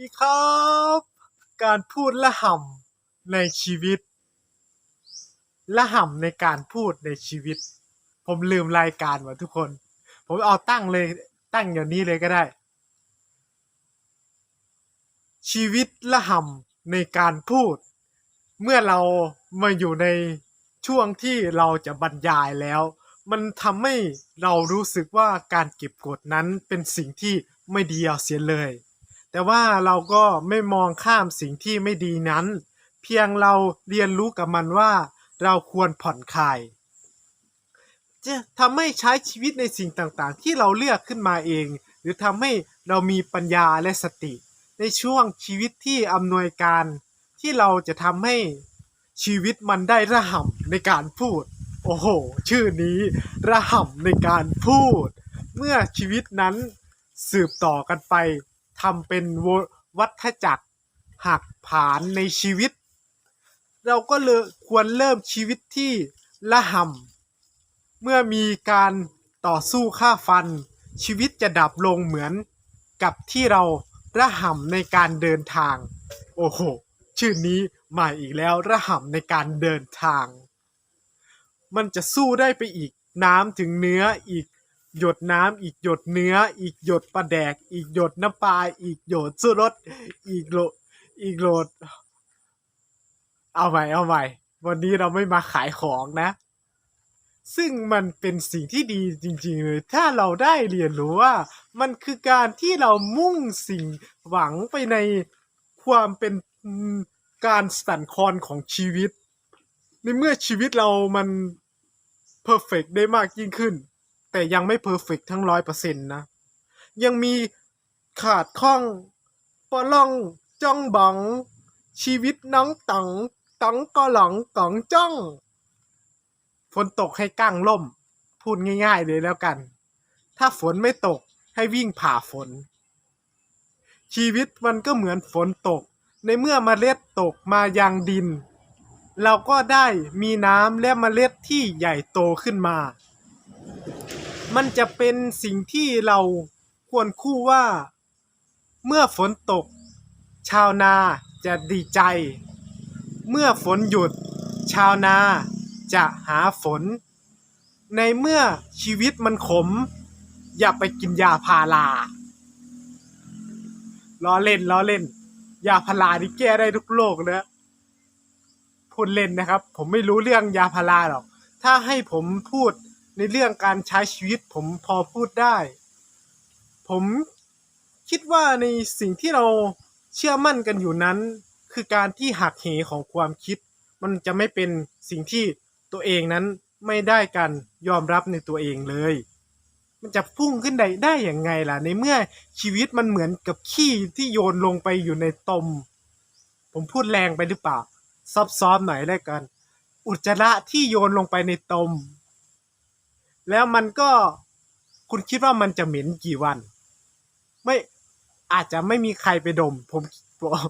ดีครับ การพูดละห่ำในชีวิต ละห่ำในการพูดในชีวิต ผมลืมรายการว่ะทุกคน ผมเอาตั้งเลยตั้งอย่างนี้เลยก็ได้ ชีวิตละห่ำในการพูด เมื่อเรามาอยู่ในช่วงที่เราจะบรรยายแล้ว มันทำให้เรารู้สึกว่าการเก็บกดนั้นเป็นสิ่งที่ไม่ดีเอาเสียเลย แต่ว่าเราก็ไม่มองข้ามสิ่งที่ไม่ดีนั้น เพียงเราเรียนรู้กับมันว่า เราควรผ่อนคลาย จะทำให้ใช้ชีวิตในสิ่งต่างๆ ที่เราเลือกขึ้นมาเอง หรือทำให้เรามีปัญญาและสติ ในช่วงชีวิตที่อำนวยการ ที่เราจะทำให้ชีวิตมันได้ระห่ำในการพูด โอ้โห ชื่อนี้ระห่ำในการพูด เมื่อชีวิตนั้นสืบต่อกันไป ทำเป็นววัฏจักรหักผานในชีวิต เราก็เลยควรเริ่มชีวิตที่ละห่ำเมื่อมีการต่อสู้ฆ่าฟัน ชีวิตจะดับลงเหมือนกับที่เราระห่ำในการเดินทาง โอ้โห ชื่อนี้มาอีกแล้วระห่ำในการเดินทาง มันจะสู้ได้ไปอีกน้ำถึงเนื้ออีก หยดน้ำอีกหยดเนื้อ อีกหยดปลาแดก อีกหยดน้ำปลาอีกหยดสุรสอีกโหลอีกโหลด เอาใหม่เอาใหม่ วันนี้เราไม่มาขายของนะ ซึ่งมันเป็นสิ่งที่ดีจริงๆเลย ถ้าเราได้เรียนรู้ว่า มันคือการที่เรามุ่งสิ่งหวังไปในความเป็นการสั่นคลอนของชีวิต ในเมื่อชีวิตเรามันเพอร์เฟกได้มากยิ่งขึ้น แต่ยังไม่เพอร์เฟกทั้งร้อยเปอร์เซ็นต์นะ ยังมีขาดข้องปอล่องจ้องบัง ชีวิตน้องต๋องต๋องก็หลองต๋องจ้องฝนตกให้กั้งล่ม พูดง่ายๆเลยแล้วกัน ถ้าฝนไม่ตกให้วิ่งผ่าฝน ชีวิตมันก็เหมือนฝนตก ในเมื่อมเมล็ดตกมายังดิน เราก็ได้มีน้ำและเมล็ดที่ใหญ่โตขึ้นมา มันจะเป็นสิ่งที่เราควรคู่ว่า เมื่อฝนตก ชาวนาจะดีใจ เมื่อฝนหยุด ชาวนาจะหาฝน ในเมื่อชีวิตมันขม อย่าไปกินยาพาราล้อเล่นล้อเล่น ยาพารานี่แก้ได้ทุกโรคนะพูดเล่นนะครับ ผมไม่รู้เรื่องยาพาราหรอก ถ้าให้ผมพูด ในเรื่องการใช้ชีวิตผมพอพูดได้ ผมคิดว่าในสิ่งที่เราเชื่อมั่นกันอยู่นั้น คือการที่หักเหของความคิด มันจะไม่เป็นสิ่งที่ตัวเองนั้นไม่ได้การยอมรับในตัวเองเลย มันจะพุ่งขึ้นได้ได้อย่างไงล่ะ ในเมื่อชีวิตมันเหมือนกับขี้ที่โยนลงไปอยู่ในตม ผมพูดแรงไปหรือเปล่าซอฟๆหน่อยแล้วกัน อุจจาระที่โยนลงไปในตม แล้วมันก็คุณคิดว่ามันจะเหม็นกี่วัน ไม่อาจจะไม่มีใครไปดม ผมบอก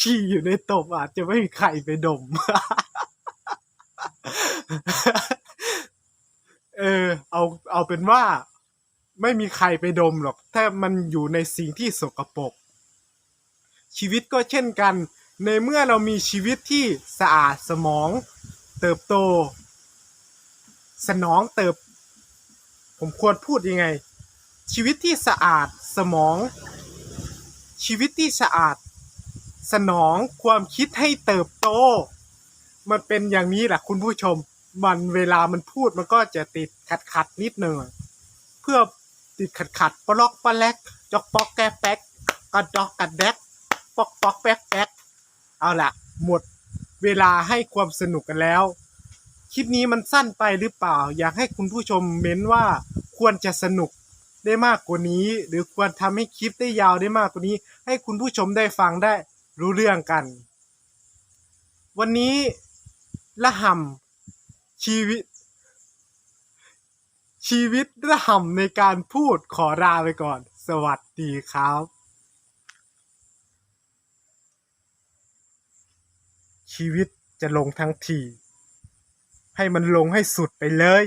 ขี้อยู่ในตมอาจจะไม่มีใครไปดม เออ เอาเอาเป็นว่า ไม่มีใครไปดมหรอกถ้ามันอยู่ในสิ่งที่สกปรกชีวิตก็เช่นกัน ในเมื่อเรามีชีวิตที่สะอาดสมอง เติบโต สนองเติบ ผมควรพูดยังไง ชีวิตที่สะอาดสมอง ชีวิตที่สะอาด สนองความคิดให้เติบโต มันเป็นอย่างนี้แหละคุณผู้ชม มันเวลามันพูดมันก็จะติดขัดขัดๆนิดหนึ่งเพื่อติดขัดขัดๆปลอกปลาแลกจอกปอกแกแป๊กกระดอกกระแดกปอกปอกแป๊กแป๊กเอาละหมด เวลาให้ความสนุกกันแล้ว คลิปนี้มันสั้นไปหรือเปล่า อยากให้คุณผู้ชมเม้นว่าควรจะสนุกได้มากกว่านี้ หรือควรทำให้คลิปได้ยาวได้มากกว่านี้ ให้คุณผู้ชมได้ฟังได้รู้เรื่องกัน วันนี้ละห่ำชีวิต ชีวิตระห่ำในการพูดขอลาไปก่อน สวัสดีครับ ชีวิตจะลงทั้งที ให้มันลงให้สุดไปเลย